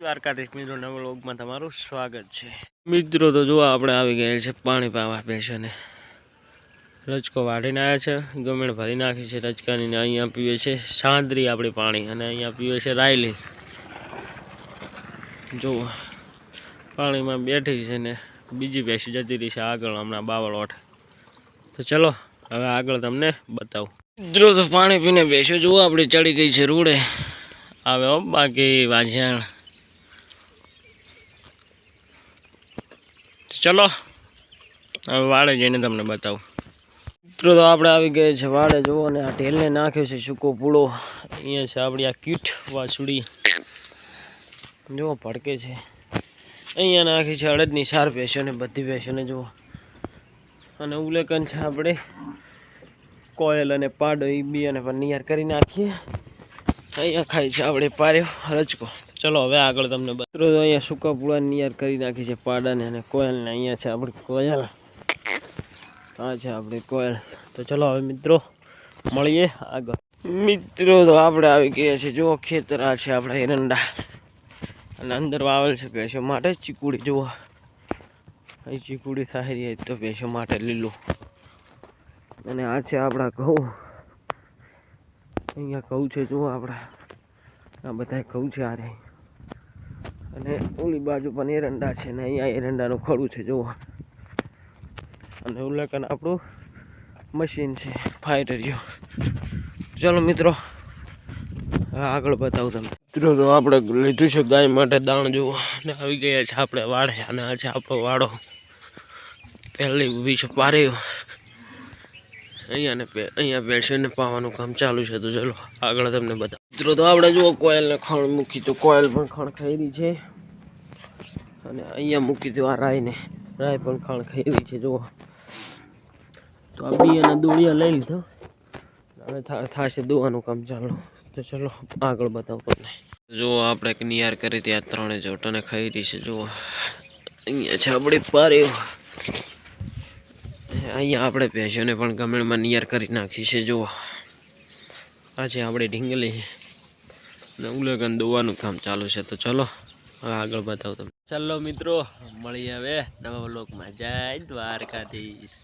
દ્વારકાધીશ મિત્રો, નવા વ્લોગમાં તમારું સ્વાગત છે. મિત્રો, તો જોવા આપણે આવી ગયા છે પાણી પાવા પેશને રચકો વાઢીને આવ્યા છે, ગમેણ ભરી નાખી છે રચકાની અહીંયા પીવે છે સાંદરી આપણી પાણી અને અહીંયા પીવે છે રાયલી. જુઓ, પાણીમાં બેઠી છે ને બીજી ભેંસી જતી રહી છે આગળ, હમણાં બાવળ તો ચલો, હવે આગળ તમને બતાવું. મિત્રો, તો પાણી પીને બેસો જુઓ આપણી ચડી ગઈ છે રૂડે. આવે બાકી વાજ્યાણ ચલો વાડે જઈને તમને બતાવું. મિત્રો તો આપણે આવી ગયા છે વાડે જુઓ ને આ ઢેલને નાખ્યો છે સૂકો પૂળો અહીંયા છે આપણી આ કીટ વાસુડી જુઓ ભડકે છે. અહીંયા નાખી છે અડદની સાર ભેંસોને, બધી ભેંસોને, જુઓ. અને ઉલેકન છે આપણે કોયલ અને પાડો એ બી અને પણ નિયાર કરી નાખીએ. અહીંયા ખાય છે આપણે પાર્યો રજકો. ચલો, હવે આગળ તમને બત્રો તો અહીંયા સૂકા પૂળા નિયાર કરી નાખી છે પાડાને અને કોયલને. અહીંયા છે આપણી કોયલ. આ છે આપણી કોયલ. તો ચલો, હવે મિત્રો, મળીએ આગળ. મિત્રો, તો આપણે આવી ગયા છે જુઓ, ખેતર આ છે આપણા એરંડા. અને અંદર વાવેલ છે ભેંસો માટે ચીકુડી. જુઓ. અહીં ચીકુડી થાય રહી તો ભેંસો માટે લીલું. અને આ છે આપણા ઘઉં. અહીંયા ઘઉં છે, જુઓ આપણા. આ બધા ઘઉં છે આરે અને ઓલી બાજુ પણ એરંડા છે ને અહીંયા એરંડાનું ખડું છે, જુઓ. અને ઉલ્લેખન આપણું મશીન છે ફાઈટરિયો ચલો મિત્રો આગળ બતાવું તમને. મિત્રો, તો આપણે લીધું છે ગાય માટે દાણ, જુઓ. ને આવી ગયા છે આપણે વાડે અને આ છે આપણો વાડો પહેલી ઊભી છે, પારેયો. અહીંયા ને અહીંયા બેસીને પાવાનું કામ ચાલુ છે, તો ચલો આગળ તમને બતાવો. મિત્રો, તો આપણે જુઓ કોયલને ખણ મૂકી, તો કોયલ પણ ખણ ખાઈ છે. અને અહીંયા મૂકી તો આ રાયને. રાય પણ ખણ ખાઈ છે, જુઓ. તો આ બી અને દોડિયા લઈ લીધો. હવે થશે દોવાનું કામ. ચાલુ, તો ચલો, આગળ બતાવો તમને. જુઓ, આપણે નિયાર કરી ત્યાં ત્રણે જોટને ખાઈ છે, જુઓ. અહીંયા છે આપણી પારી. અહીંયા આપણે ભેંસોને પણ ગમેણમાં નિયાર કરી નાખી છે, જુઓ. આ છે આપણે ઢીંગલી અને ઉલગન દોવાનું કામ ચાલુ છે. તો ચલો, હવે આગળ બતાવું તમને. ચાલો મિત્રો, મળીએ હવે નવા બ્લોકમાં જય દ્વારકાધીશ.